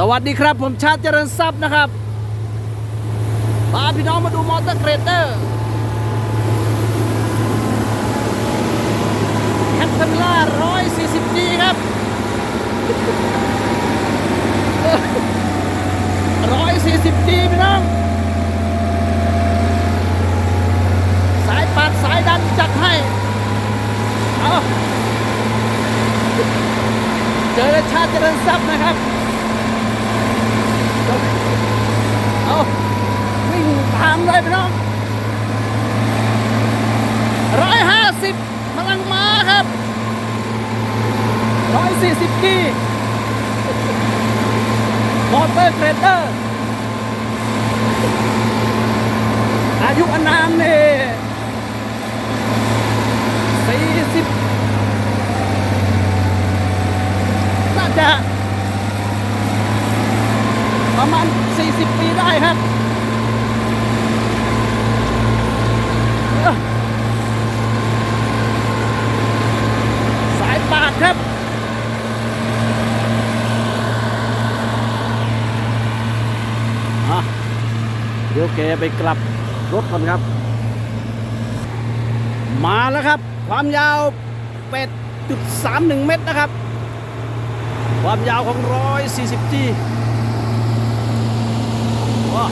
สวัสดีครับ ผมชาติเจริญทรัพย์นะครับพาพี่น้องมาดูมอเตอร์เกรดเดอร์แคทเทอร์ล่า140 g ครับ 140 g พี่น้อง สายปัดสายดันจัดให้ เอาเจอชาติเจริญทรัพย์นะครับ เอาวิ่ งตามเลยพี่น้องร้อยห้าสิบพลังม้าครับร้อยสี่สิบกีมอเตอร์เกรเดอร์ อายุอานามเนี่ยสี่สิบน่าจะประมาณ40 ปีได้ครับเอ้อสายปาดครับ อะ เดี๋ยวแกไปกลับรถก่อนครับ มาแล้วครับ ความยาว 8.31 เมตรนะครับ ความยาวของ 140 G ว้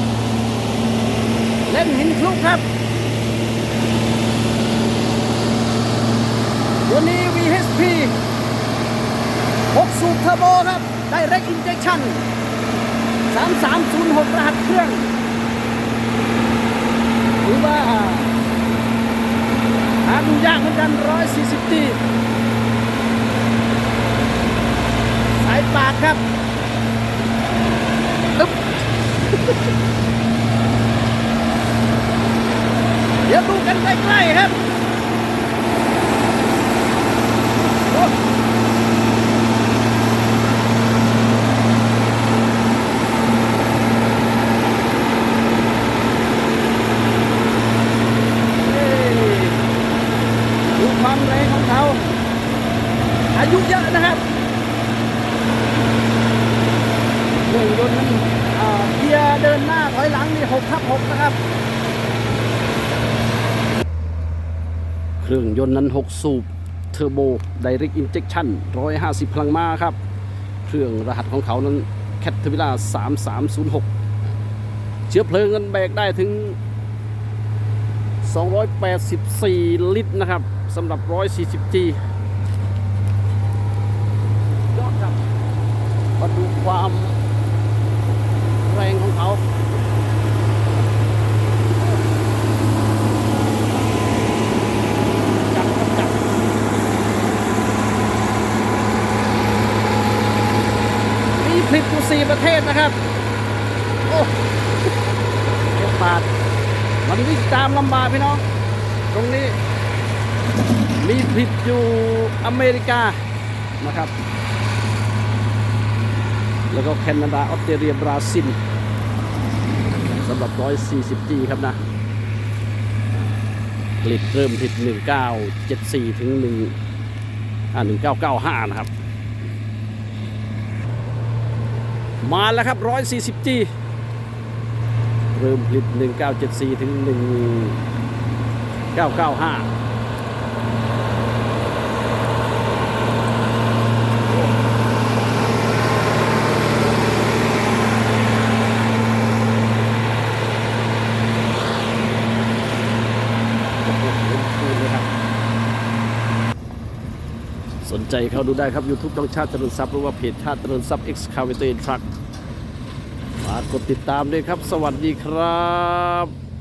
เล่นหินคลุกครับตัวนี้ VHP 6 สูบเทอร์โบครับ ได้ Direct Injection 3306 รหัสเครื่อง หรือว่าหาดูยากเหมือนกัน140 G สายปาดครับอึ๊บเดี๋ยวดูกันใกล้ๆครับโอ้เฮ้ยดูความแรงของเขา อายุเยอะนะครับเครื่องยนต์นั้นเกียร์เดินหน้าถอยหลังนี่6ทับ6นะครับ เครื่องยนต์นั้น 6 สูบเทอร์โบ Direct Injection 150 พลังม้าครับ เครื่องรหัสของเขานั้น Caterpillar 3306 เชื้อเพลิงนั้นแบกได้ถึง 284 ลิตรนะครับสำหรับ 140G ยอดครับ มาดูความแรงของเขาจับครับจับมีผลิตอยู่สี่ประเทศนะครับ โอ้เก็บบาทมันวิ่งตามลำบากพี่น้อง ตรงนี้ มีผลิตอยู่อเมริกานะครับ แล้วก็แคนาดาออสเตรเลียบราซิลสำหรับ 140G ครับนะผลิตเริ่มผลิต1974 ถึง1อ่า1995 นะครับ มาแล้วครับ 140G เริ่มผลิต1974 ถึง1995 โอ้โหเล่นคืนเลยครับ สนใจเข้าดูได้ครับ YouTube ต้องชาติเจริญทรัพย์หรือว่าเพจชาติเจริญทรัพย์ Excavator Truck ฝากกดติดตามด้วยครับ สวัสดีครับ